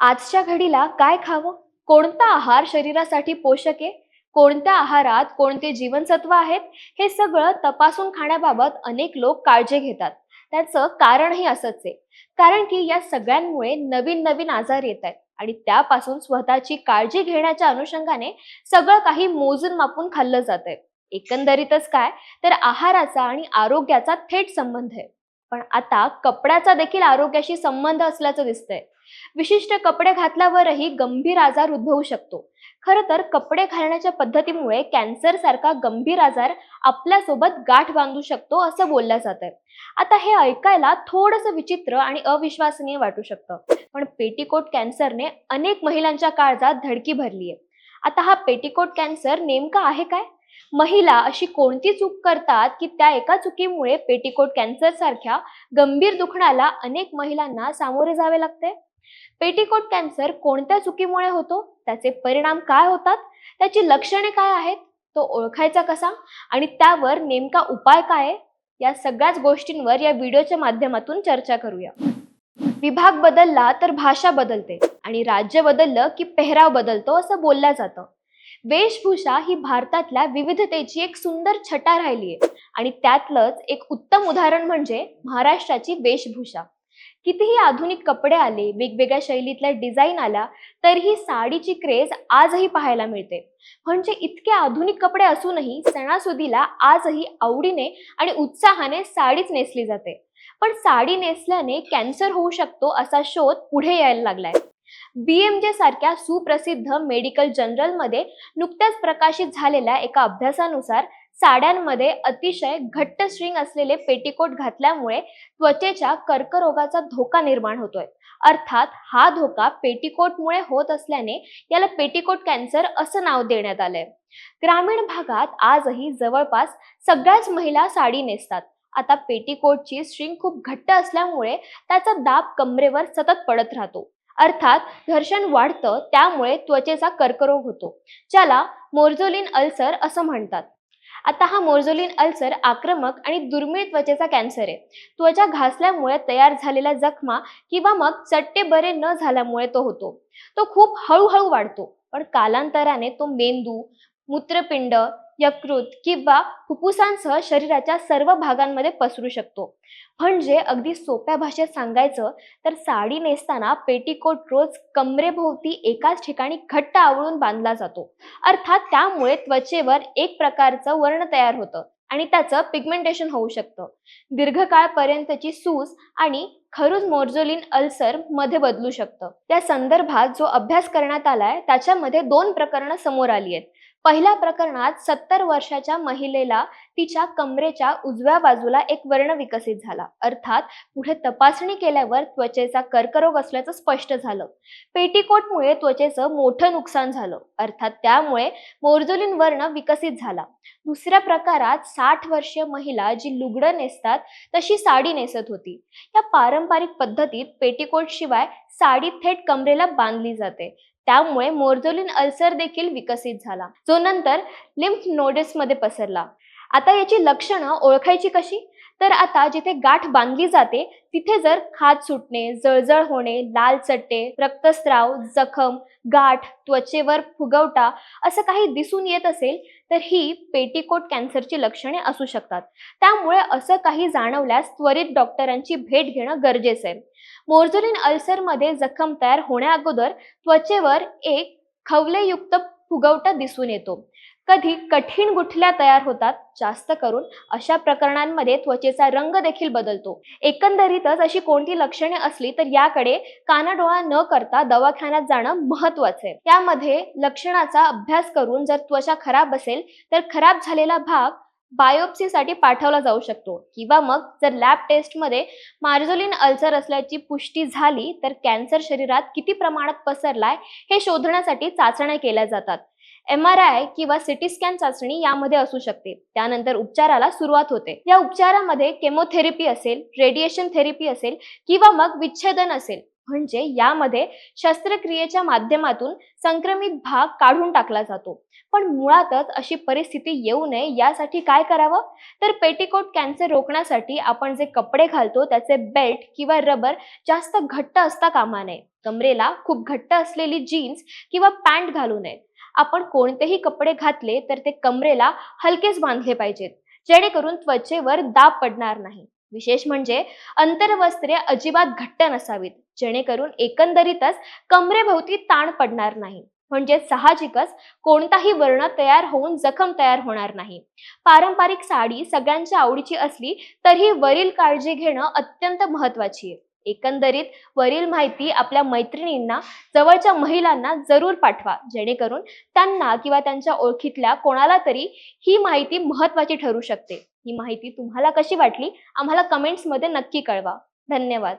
आजच्या घडीला काय खावं? कोणता आहार शरीरासाठी पोषक आहे? कोणत्या आहारात कोणते जीवनसत्व आहेत? हे सगळं तपासून खाण्याबाबत अनेक लोक काळजी घेतात. त्याचं कारणही असंच आहे. कारण की या सगळ्यांमुळे नवीन नवीन आजार येत आहेत आणि त्यापासून स्वतःची काळजी घेण्याच्या अनुषंगाने सगळं काही मोजून मापून खाल्लं जात आहे एकंदरीतच काय? तर आहाराचा आणि आरोग्याचा थेट संबंध आहे. पण आता कपड्याचा देखील आरोग्याशी संबंध असल्याचं दिसतंय. विशिष्ट कपडे घातल्यावरही गंभीर आजार उद्भवू शकतो. खर तर कपडे घालण्याच्या पद्धतीमुळे कॅन्सर सारखा गंभीर आजार आपल्यासोबत गाठ बांधू शकतो असं बोललं जात आता हे ऐकायला थोडस विचित्र आणि अविश्वसनीय वाटू शकतं. पण पेटीकोट कॅन्सरने अनेक महिलांच्या काळजात धडकी भरली आहे आता हा पेटीकोट कॅन्सर नेमका आहे काय? महिला अशी कोणती चूक करतात की त्या एका चुकीमुळे पेटीकोट कॅन्सर सारख्या गंभीर दुखण्याला अनेक महिलांना सामोरे जावे लागते? पेटीकोट कॅन्सर कोणत्या चुकीमुळे होतो? त्याचे परिणाम काय होतात? त्याची लक्षणे काय आहेत? तो ओळखायचा कसा? आणि त्यावर नेमका उपाय काय या सगळ्याच गोष्टींवर या व्हिडिओच्या माध्यमातून चर्चा करूया. विभाग बदलला तर भाषा बदलते आणि राज्य बदललं की पेहराव बदलतो असं बोललं जातं. वेशभूषा ही भारतातल्या विविधतेची एक सुंदर छटा राहिली आहे आणि त्यातलंच एक उत्तम उदाहरण म्हणजे महाराष्ट्राची वेशभूषा. कितीही आधुनिक कपडे आले वेगवेगळ्या शैलीतल्या डिझाईन आल्या तरीही साडीची क्रेज आजही पाहायला मिळते. म्हणजे इतके आधुनिक कपडे असूनही सणासुदीला आजही आवडीने आणि उत्साहाने साडीच नेसली जाते. पण साडी नेसल्याने कॅन्सर होऊ शकतो असा शोध पुढे यायला लागलाय. बीएमजे सारख्या सुप्रसिद्ध मेडिकल जर्नलमध्ये नुकत्याच प्रकाशित झालेल्या एका अभ्यासानुसार साड्यांमध्ये अतिशय घट्ट स्ट्रिंग असलेले पेटीकोट घातल्यामुळे त्वचेच्या कर्करोगाचा धोका निर्माण होतोय. अर्थात हा धोका पेटीकोटमुळे होत असल्याने याला पेटीकोट कॅन्सर असं नाव देण्यात आलंय. ग्रामीण भागात आजही जवळपास सगळ्याच महिला साडी नेसतात. आता पेटीकोटची स्ट्रिंग खूप घट्ट असल्यामुळे त्याचा दाब कमरेवर सतत पडत राहतो. अर्थात घर्षण वाढतं त्यामुळे त्वचेचा कर्करोग होतो ज्याला मोर्झोलिन अल्सर असं म्हणतात. आता हा मोर्झोलिन अल्सर आक्रमक आणि दुर्मिळ त्वचेचा कॅन्सर आहे. त्वचा घासल्यामुळे तयार झालेल्या जखमा किंवा मग चट्टे बरे न झाल्यामुळे तो होतो. तो खूप हळूहळू वाढतो पण कालांतराने तो मेंदू मूत्रपिंड यकृत किंवा फुफ्फुसांसह शरीराच्या सर्व भागांमध्ये पसरू शकतो. म्हणजे अगदी सोप्या भाषेत सांगायचं तर साडी नेसताना पेटीकोट रोज कमरेभोवती एकाच ठिकाणी घट्ट आवळून बांधला जातो. अर्थात त्यामुळे त्वचेवर एक प्रकारचं वर्ण तयार होतं आणि त्याचं पिगमेंटेशन होऊ शकतं. दीर्घकाळपर्यंतची सूज आणि खरुज मोर्जोलिन अल्सरमध्ये बदलू शकतं. त्या संदर्भात जो अभ्यास करण्यात आलाय त्याच्यामध्ये दोन प्रकरणं समोर आली आहेत. पहिल्या प्रकरणात सत्तर वर्षाच्या महिलेला तिच्या कमरेच्या उजव्या बाजूला एक वर्ण विकसित झाला. अर्थात पुढे तपासणी केल्यावर त्वचेचा कर्करोग असल्याचं स्पष्ट झालं. पेटीकोटमुळे त्वचेचं मोठं नुकसान झालं. अर्थात त्यामुळे मोर्जोलिन वर्ण विकसित झाला. दुसऱ्या प्रकारात साठ वर्षीय महिला जी लुगडं नेसतात तशी साडी नेसत होती. या पारंपरिक पद्धतीत पेटीकोट शिवाय साडी थेट कमरेला बांधली जाते. त्यामुळे मोर्झोलिन अल्सर देखील विकसित झाला. जो नंतर लिम्फ नोडेस मध्ये पसरला. आता याची लक्षणं ओळखायची कशी? तर आता जिथे गाठ बांधली जाते तिथे जर खाज सुटणे जळजळ होणे लाल चट्टे रक्तस्राव जखम गाठ त्वचेवर फुगवटा असं काही दिसून येत असेल तर ही पेटीकोट कॅन्सरची लक्षणे असू शकतात. त्यामुळे असं काही जाणवल्यास त्वरित डॉक्टरांची भेट घेणं गरजेचं आहे. मोर्झोलिन अल्सरमध्ये जखम तयार होण्याअगोदर त्वचेवर एक खवलेयुक्त फुगवटा दिसून येतो. कधी कठीण गुठल्या तयार होतात जास्त करून अशा प्रकरणांमध्ये त्वचेचा रंग देखील बदलतो. एकंदरीतच अशी कोणती लक्षणे असली तर याकडे कानाडोळा न करता दवाखान्यात जाणं महत्वाचं आहे. त्यामध्ये लक्षणाचा अभ्यास करून जर त्वचा खराब असेल तर खराब झालेला भाग बायोप्सीसाठी पाठवला जाऊ शकतो. किंवा मग जर लॅब टेस्टमध्ये मार्जोलिन अल्सर असल्याची पुष्टी झाली तर कॅन्सर शरीरात किती प्रमाणात पसरलाय हे शोधण्यासाठी चाचण्या केल्या जातात. एम आर आय किंवा सिटी स्कॅन चाचणी यामध्ये असू शकते. त्यानंतर उपचाराला सुरुवात होते. या उपचारामध्ये केमोथेरपी असेल रेडिएशन थेरपी असेल किंवा मग विच्छेदन असेल. म्हणजे यामध्ये शस्त्रक्रियेच्या माध्यमातून संक्रमित भाग काढून टाकला जातो. पण मुळातच अशी परिस्थिती येऊ नये यासाठी काय करावं? तर पेटीकोट कॅन्सर रोखण्यासाठी आपण जे कपडे घालतो त्याचे बेल्ट किंवा रबर जास्त घट्ट असता कामा नये. कमरेला खूप घट्ट असलेली जीन्स किंवा पॅन्ट घालू नयेत आपण कोणतेही कपडे घातले तर ते कमरेला हलकेच बांधले पाहिजेत जेणेकरून त्वचेवर दाब पडणार नाही. विशेष म्हणजे अंतरवस्त्रे अजिबात घट्ट नसावीत जेणेकरून एकंदरीतच कमरेभोवती ताण पडणार नाही. म्हणजे साहजिकच कोणताही वर्ण तयार होऊन जखम तयार होणार नाही. पारंपरिक साडी सगळ्यांच्या आवडीची असली तरीही वरील काळजी घेणं अत्यंत महत्वाची आहे. एकंदरीत वरील माहिती आपल्या मैत्रिणींना जवळच्या महिलांना जरूर पाठवा जेणेकरून त्यांना किंवा त्यांच्या ओळखीतल्या कोणाला तरी ही माहिती महत्वाची ठरू शकते. ही माहिती तुम्हाला कशी वाटली? आम्हाला कमेंट्समध्ये नक्की कळवा. धन्यवाद.